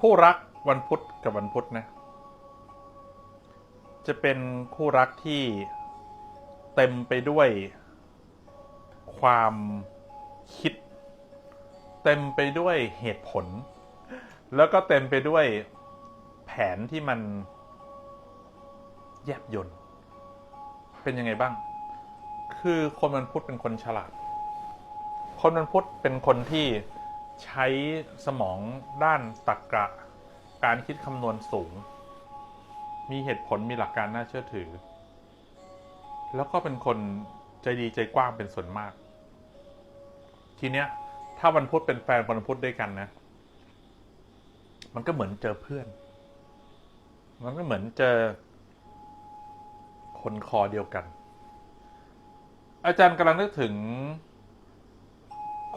คู่รักวันพุธกับวันพุธนะ จะเป็นคู่รักที่เต็มไปด้วย ความคิด เต็มไปด้วยเหตุผล แล้วก็เต็มไปด้วยแผนที่มันแยบยนต์เป็นยังไงบ้าง คือคนวันพุธเป็นคนฉลาด คนวันพุธเป็นคนที่ ใช้สมองด้านตรรกะ การคิดคำนวณสูง มีเหตุผลมีหลักการน่าเชื่อถือ แล้วก็เป็นคนใจดีใจกว้างเป็นส่วนมาก ทีเนี้ย ถ้าวันพุธเป็นแฟนวันพุธด้วยกันนะ มันก็เหมือนเจอเพื่อน มันก็เหมือนเจอ คนคอเดียวกัน อาจารย์กำลังนึกถึง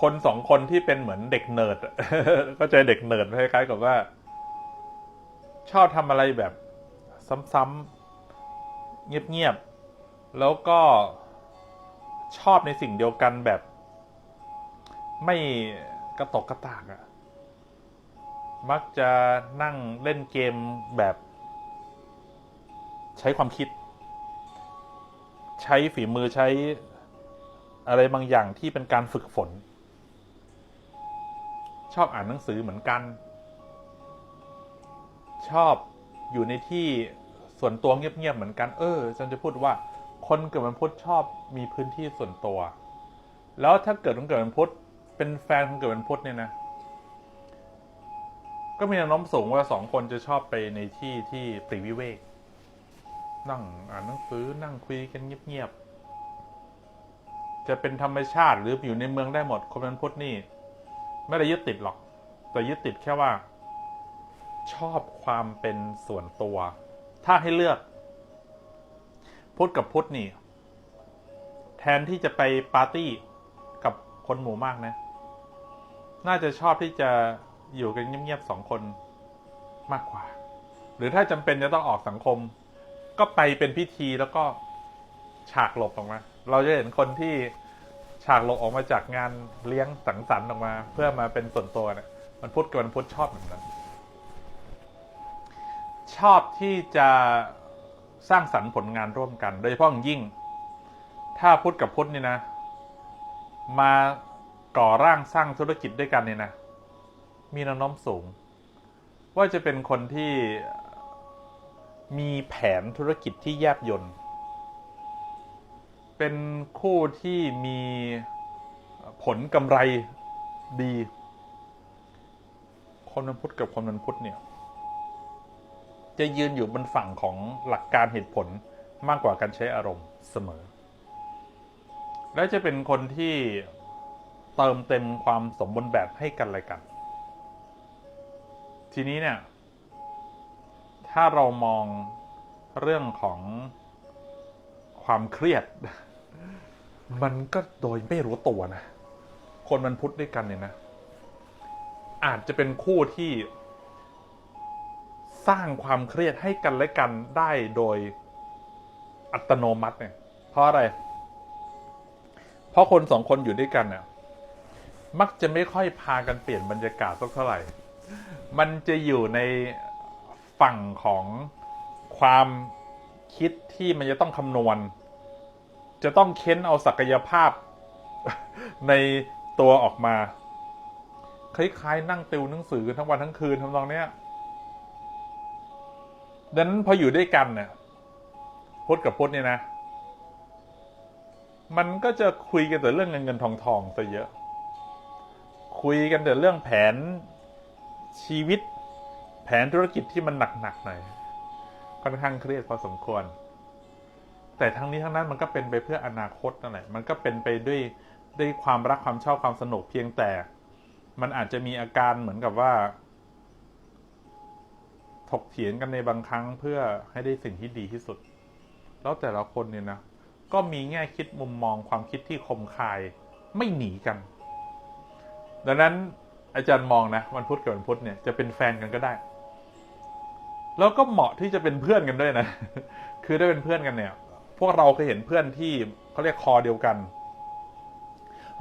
คนสองคนที่เป็นเหมือนเด็กเนิร์ดก็ใจเด็กเนิร์ดคล้ายๆกับว่า ชอบทำอะไรแบบซ้ำๆเงียบๆแล้วก็ชอบในสิ่งเดียวกันแบบ ไม่กระตกกระตากอะมักจะนั่งเล่นเกมแบบ ใช้ความคิด ใช้ฝีมือใช้อะไรบางอย่างที่เป็นการฝึกฝน ชอบอ่านหนังสือเหมือนกัน ชอบอยู่ในที่ส่วนตัวเงียบๆเหมือนกัน เออฉันจะพูดว่า คนเกิดวันพุธชอบมีพื้นที่ส่วนตัว แล้วถ้าเกิดคนเกิดวันพุธเป็นแฟนคนเกิดวันพุธเนี่ยนะ ก็มีแนวโน้มสูงว่าสองคนจะชอบไปในที่ที่ปรีวิเวก นั่งอ่านหนังสือนั่งคุยกันเงียบๆจะเป็นธรรมชาติหรืออยู่ในเมืองได้หมดคนวันพุธนี่ ไม่ได้ยึดติดหรอก แต่ยึดติดแค่ว่า ชอบความเป็นส่วนตัว ถ้าให้เลือก พุทธกับพุทธนี่ แทนที่จะไปปาร์ตี้กับคนหมู่มากนะ น่าจะชอบที่จะอยู่กันเงียบๆสองคนมากกว่า หรือถ้าจำเป็นจะต้องออกสังคม ก็ไปเป็นพิธีแล้วก็ฉากหลบออกมา เราจะเห็นคนที่ ฉากหลบออกมาจากงานเลี้ยงสังสรรค์ออกมา เพื่อมาเป็นส่วนตัวเนี่ยมันพุธกับวันพุธชอบแบบนั้นชอบที่จะสร้างสรรค์ผลงานร่วมกัน โดยเฉพาะอย่างยิ่ง ถ้าพุทธกับพุทธนี่นะ มาก่อร่างสร้างธุรกิจด้วยกันเนี่ยนะ มีแนวโน้มสูง ว่าจะเป็นคนที่มีแผนธุรกิจที่แยบยนต์ เป็นคู่ที่มีผลกำไรดี คนวันพุธกับคนวันพุธเนี่ย จะยืนอยู่บนฝั่งของหลักการเหตุผลมากกว่าการใช้อารมณ์เสมอ และจะเป็นคนที่เติมเต็มความสมบูรณ์แบบให้กันและกัน ทีนี้เนี่ย ถ้าเรามองเรื่องของ ความเครียด มันก็โดยไม่รู้ตัวนะ คนมันพุธด้วยกันเนี่ยนะ อาจจะเป็นคู่ที่ สร้างความเครียดให้กันและกันได้โดยอัตโนมัติเนี่ย เพราะอะไร เพราะคนสองคนอยู่ด้วยกันเนี่ยมักจะไม่ค่อยพากันเปลี่ยนบรรยากาศสักเท่าไหร่ มันจะอยู่ในฝั่งของความ คิดที่มันจะต้องคำนวณ จะต้องเค้นเอาศักยภาพในตัวออกมา คล้ายๆ นั่งติวหนังสือทั้งวันทั้งคืนทำนองเนี้ยดังนั้นพออยู่ด้วยกันเนี่ยพุทธกับพุทธเนี่ยนะ มันก็จะคุยกันแต่เรื่องเงินเงินทองทองซะเยอะ คุยกันแต่เรื่องแผนชีวิต แผนธุรกิจที่มันหนักๆหน่อย ค่อนข้างเครียดพอสมควร แต่ทั้งนี้ทั้งนั้นมันก็เป็นไปเพื่ออนาคตนั่นแหละมันก็เป็นไปด้วยด้วยความรักความชอบความสนุกเพียงแต่ มันอาจจะมีอาการเหมือนกับว่า ถกเถียงกันในบางครั้งเพื่อให้ได้สิ่งที่ดีที่สุด แล้วแต่ละคนเนี่ยนะก็มีแง่คิดมุมมองความคิดที่คมคายไม่หนีกัน ดังนั้นอาจารย์มองนะวันพุธกับวันพุธเนี่ยจะเป็นแฟนกันก็ได้ แล้วก็เหมาะที่จะเป็นเพื่อนกันด้วยนะ คือได้เป็นเพื่อนกันเนี่ย พวกเราเคยเห็นเพื่อนที่เขาเรียกคอเดียวกัน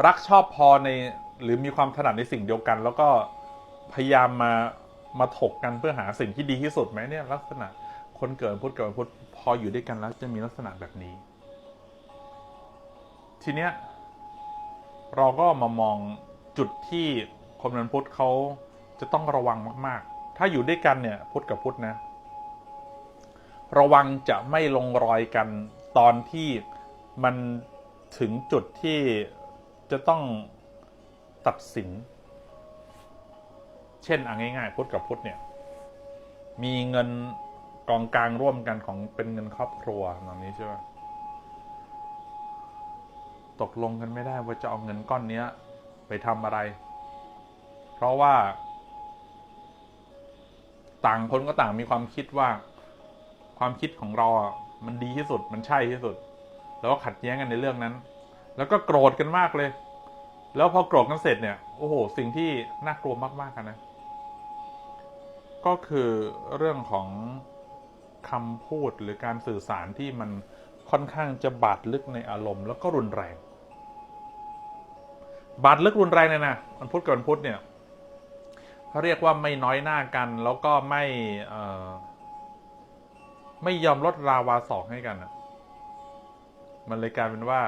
รักชอบพอในหรือมีความถนัดในสิ่งเดียวกัน แล้วก็พยายามมามาถกกันเพื่อหาสิ่งที่ดีที่สุดไหมเนี่ย ลักษณะคนเกิดพุธเกับวันพุธพออยู่ด้วยกันแล้วจะมีลักษณะแบบนี้ ทีเนี้ยเราก็มามองจุดที่คนวันพุธเขาจะต้องระวังมาก ถ้าอยู่ด้วยกันเนี่ยพุทธกับพุทธนะ ระวังจะไม่ลงรอยกันตอนที่มันถึงจุดที่จะต้องตัดสิน เช่นเอาง่ายๆพุทธกับพุทธเนี่ย มีเงินกองกลางร่วมกันของเป็นเงินครอบครัวแบบนี้ใช่ไหมตกลงกันไม่ได้ว่าจะเอาเงินก้อนเนี้ย ไปทำอะไร เพราะว่า ต่างคนก็ต่างมีความคิดว่า ความคิดของเราอะมันดีที่สุดมันใช่ที่สุด แล้วก็ขัดแย้งกันในเรื่องนั้น แล้วก็โกรธกันมากเลย แล้วพอโกรธกันเสร็จเนี่ยโอ้โห สิ่งที่น่ากลัวมากๆกันนะก็คือเรื่องของคำพูดหรือการสื่อสารที่มันค่อนข้างจะบาดลึกในอารมณ์ แล้วก็รุนแรง บาดลึกรุนแรงเนี่ยนะมันพูดกับมันพุธเนี่ย เขาเรียกว่าไม่น้อยหน้ากัน แล้วก็ไม่ไม่ยอมลดราวาสอกให้กันมันเลยกลายเป็นว่า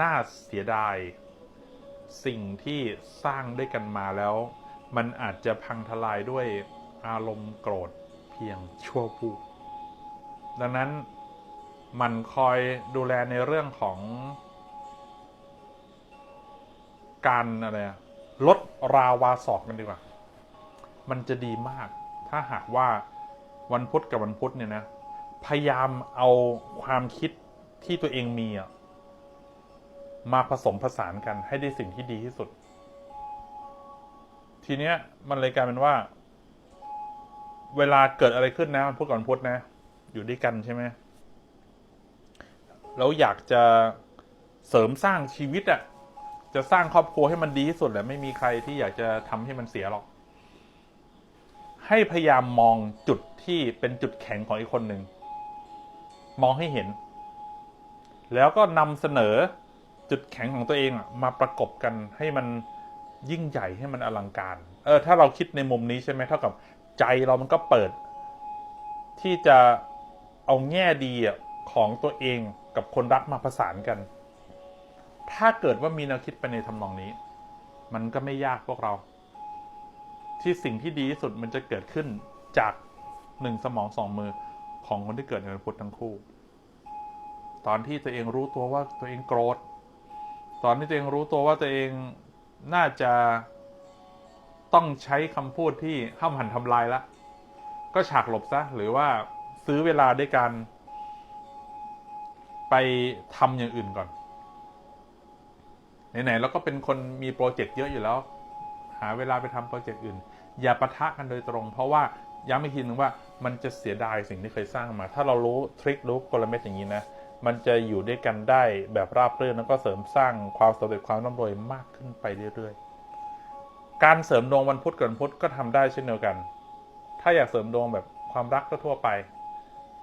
น่าเสียดาย สิ่งที่สร้างด้วยกันมาแล้ว มันอาจจะพังทลายด้วยอารมณ์โกรธเพียงชั่ววูบดังนั้นมันคอยดูแลในเรื่องของการอะไรอะ ลดราวาสอกกันดีกว่า มันจะดีมาก ถ้าหากว่าวันพุธกับวันพุธเนี่ยนะ พยายามเอาความคิดที่ตัวเองมีอะมาผสมผสานกันให้ได้สิ่งที่ดีที่สุด ทีเนี้ยมันเลยกลายเป็นว่า เวลาเกิดอะไรขึ้นนะวันพุธกับวันพุธนะ อยู่ด้วยกันใช่ไหมแล้วอยากจะเสริมสร้างชีวิตอะ จะสร้างครอบครัวให้มันดีที่สุดแหละไม่มีใครที่อยากจะทำให้มันเสียหรอก ให้พยายามมองจุดที่เป็นจุดแข็งของอีกคนหนึ่งมองให้เห็น แล้วก็นำเสนอจุดแข็งของตัวเองมาประกบกันให้มันยิ่งใหญ่ให้มันอลังการ เออ ถ้าเราคิดในมุมนี้ใช่ไหมเท่ากับใจเรามันก็เปิด ที่จะเอาแง่ดีของตัวเองกับคนรักมาผสานกัน ถ้าเกิดว่ามีแนวคิดไปในทำนองนี้ มันก็ไม่ยากพวกเรา ที่สิ่งที่ดีที่สุดมันจะเกิดขึ้นจากหนึ่งสมองสองมือของคนที่เกิดในวันพุธทั้งคู่ ตอนที่ตัวเองรู้ตัวว่าตัวเองโกรธ ตอนที่ตัวเองรู้ตัวว่าตัวเองน่าจะต้องใช้คำพูดที่ห้ามหันทำลายละ ก็ฉากหลบซะ หรือว่าซื้อเวลาด้วยการไปทำอย่างอื่นก่อน ไหนๆเราก็เป็นคนมีโปรเจกต์เยอะอยู่แล้ว หาเวลาไปทำโปรเจกต์อื่น อย่าปะทะกันโดยตรง เพราะว่าย้ำอีกทีนึงว่ามันจะเสียดายสิ่งที่เคยสร้างมา ถ้าเรารู้ทริครู้กลเม็ดอย่างนี้นะมันจะอยู่ด้วยกันได้แบบราบรื่นแล้วก็เสริมสร้างความสำเร็จความร่ำรวยมากขึ้นไปเรื่อยๆ การเสริมดวงวันพุธกับวันพุธก็ทำได้เช่นเดียวกัน ถ้าอยากเสริมดวงแบบความรักทั่วไป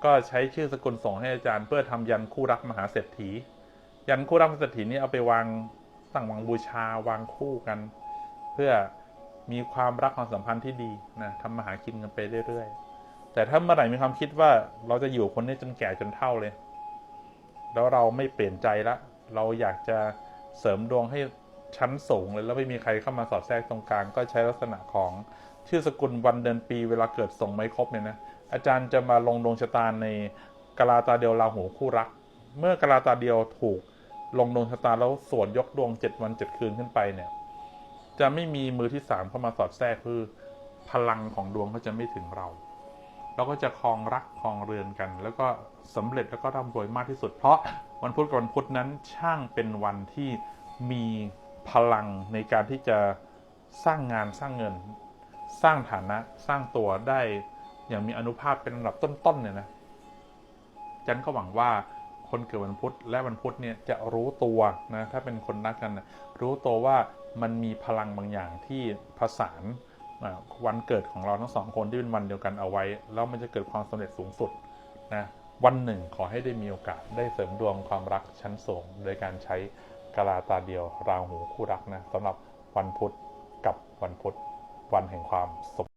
ก็ใช้ชื่อสกุลส่งให้อาจารย์ เพื่อทำยันคู่รักมหาเศรษฐี ยันคู่รักมหาเศรษฐีนี้เอาไปวาง ตั้งวางบูชาวางคู่กัน เพื่อมีความรักความสัมพันธ์ที่ดีนะทำมาหากินกันไปเรื่อยๆ แต่ถ้าเมื่อไหร่มีความคิดว่าเราจะอยู่คนนี้จนแก่จนเฒ่าเลย แล้วเราไม่เปลี่ยนใจละ เราอยากจะเสริมดวงให้ชั้นสูงเลยแล้วไม่มีใครเข้ามาสอดแทรกตรงกลาง ก็ใช้ลักษณะของชื่อสกุลวันเดือนปีเวลาเกิดส่งไม่ครบเนี่ยนะอาจารย์จะมาลงดวงชะตาในกะลาตาเดียวราหูคู่รัก เมื่อกะลาตาเดียวถูก ลงดวงชะตาแล้วส่วนยกดวงเจ็ดวันเจ็ดคืนขึ้นไปเนี่ย จะไม่มีมือที่สามเข้ามาสอดแทรกคือ พลังของดวงเขาจะไม่ถึงเรา เราก็จะคลองรักคลองเรือนกัน แล้วก็สำเร็จแล้วก็ร่ำรวยมากที่สุด เพราะวันพุธกับวันพุธนั้นช่างเป็นวันที่มีพลังในการที่จะสร้างงานสร้างเงิน สร้างฐานะสร้างตัวได้อย่างมีอนุภาพเป็นระดับต้นๆเนี่ยนะจันก็หวังว่า คนเกิดวันพุธและวันพุธเนี่ยจะรู้ตัวนะถ้าเป็นคนรักกันนะรู้ตัวว่ามันมีพลังบางอย่างที่ผสานวันเกิดของเราทั้งสองคนที่เป็นวันเดียวกันเอาไว้ แล้วมันจะเกิดความสำเร็จสูงสุดนะวันหนึ่งขอให้ได้มีโอกาสได้เสริมดวงความรักชั้นสูงโดยการใช้กะลาตาเดียวราหูคู่รักนะสำหรับวันพุธกับวันพุธวันแห่งความสม